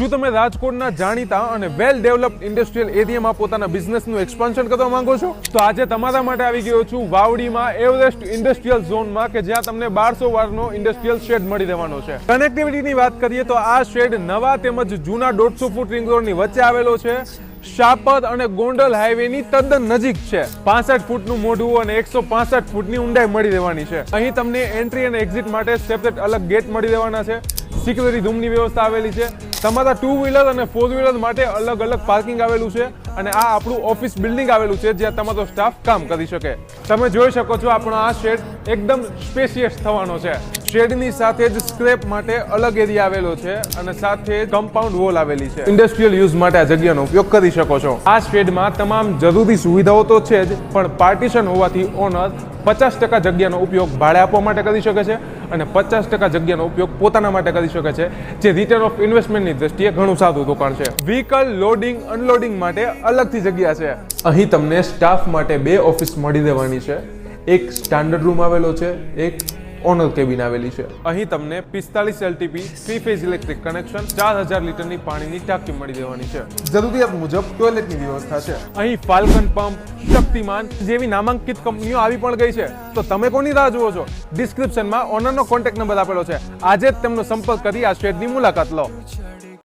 શું તમે રાજકોટના જાણીતા અને વેલ ડેવલપ્ડ ઇન્ડસ્ટ્રીયલ એરિયામાં પોતાના બિઝનેસનું એક્સપાન્શન કરવા માંગો છો? તો આજે તમારા માટે આવી ગયો છું વાવડીમાં એવરેસ્ટ ઇન્ડસ્ટ્રીયલ ઝોનમાં કે જ્યાં તમને બારસો વારનો ઇન્ડસ્ટ્રીયલ શેડ મળી રહેવાનો છે. કનેક્ટિવિટીની વાત કરીએ તો આ શેડ નવા તેમજ જૂના દોઢસો ફૂટ રિંગ રોડની વચ્ચે આવેલો છે. શાપદ અને ગોંડલ હાઈવેની તદ્દન નજીક છે. પાસઠ ફૂટનું મોઢું અને એકસો પાસઠ ફૂટની ઊંડાઈ મળી રહેવાની છે. અહીં તમને એન્ટ્રી અને એક્ઝિટ માટે સેપરેટ અલગ ગેટ મળી રહેવાના છે. સિક્યુરિટી રૂમની વ્યવસ્થા આવેલી છે. તમારા ટુ વ્હીલર અને ફોર વ્હીલર માટે અલગ અલગ પાર્કિંગ આવેલું છે અને આ આપણું ઓફિસ બિલ્ડિંગ આવેલું છે જ્યાં તમારો સ્ટાફ કામ કરી શકે. તમે જોઈ શકો છો આપણો આ શેડ એકદમ સ્પેશિયસ થવાનો છે. શેડની સાથે જ સ્ક્રેપ માટે અલગ એરિયા આવેલો છે અને સાથે કમ્પાઉન્ડ વોલ આવેલી છે. ઇન્ડસ્ટ્રીયલ યુઝ માટે આ જગ્યાનો ઉપયોગ કરી શકો છો. આ શેડમાં તમામ જરૂરી સુવિધાઓ તો છે જ, પણ પાર્ટીશન હોવાથી ઓનર પચાસ ટકા જગ્યાનો ઉપયોગ ભાડે આપવા માટે કરી શકે છે. અને પચાસ ટકા જગ્યાનો ઉપયોગ પોતાના માટે કરી શકે છે, જે રિટર્ન ઓફ ઇન્વેસ્ટમેન્ટની દ્રષ્ટિએ ઘણું સારું રોકાણ છે. વ્હીકલ લોડિંગ અનલોડિંગ માટે અલગથી જગ્યા છે. અહીં તમને સ્ટાફ માટે બે ઓફિસ મળી રહેવાની છે. એક સ્ટાન્ડર્ડ રૂમ આવેલો છે, એક ઓનર કેબિન આવેલી છે. અહીં તમને પિસ્તાલીસ LTP three phase electric connection ચાર હજાર લીટરની પાણીની ટાંકી મળી દેવાની છે. જરૂરિયાત મુજબ ટોયલેટની વ્યવસ્થા છે. અહીં ફાલ્કન પંપ શક્તિમાન જેવી નામાંકિત કંપનીઓ આવી પણ ગઈ છે. તો તમે કોની રાહ જુઓ છો? ડિસ્ક્રિપ્શનમાં ઓનરનો કોન્ટેક્ટ નંબર આપેલો છે. આજે જ તેમનો સંપર્ક કરી આ શેડની મુલાકાત લો.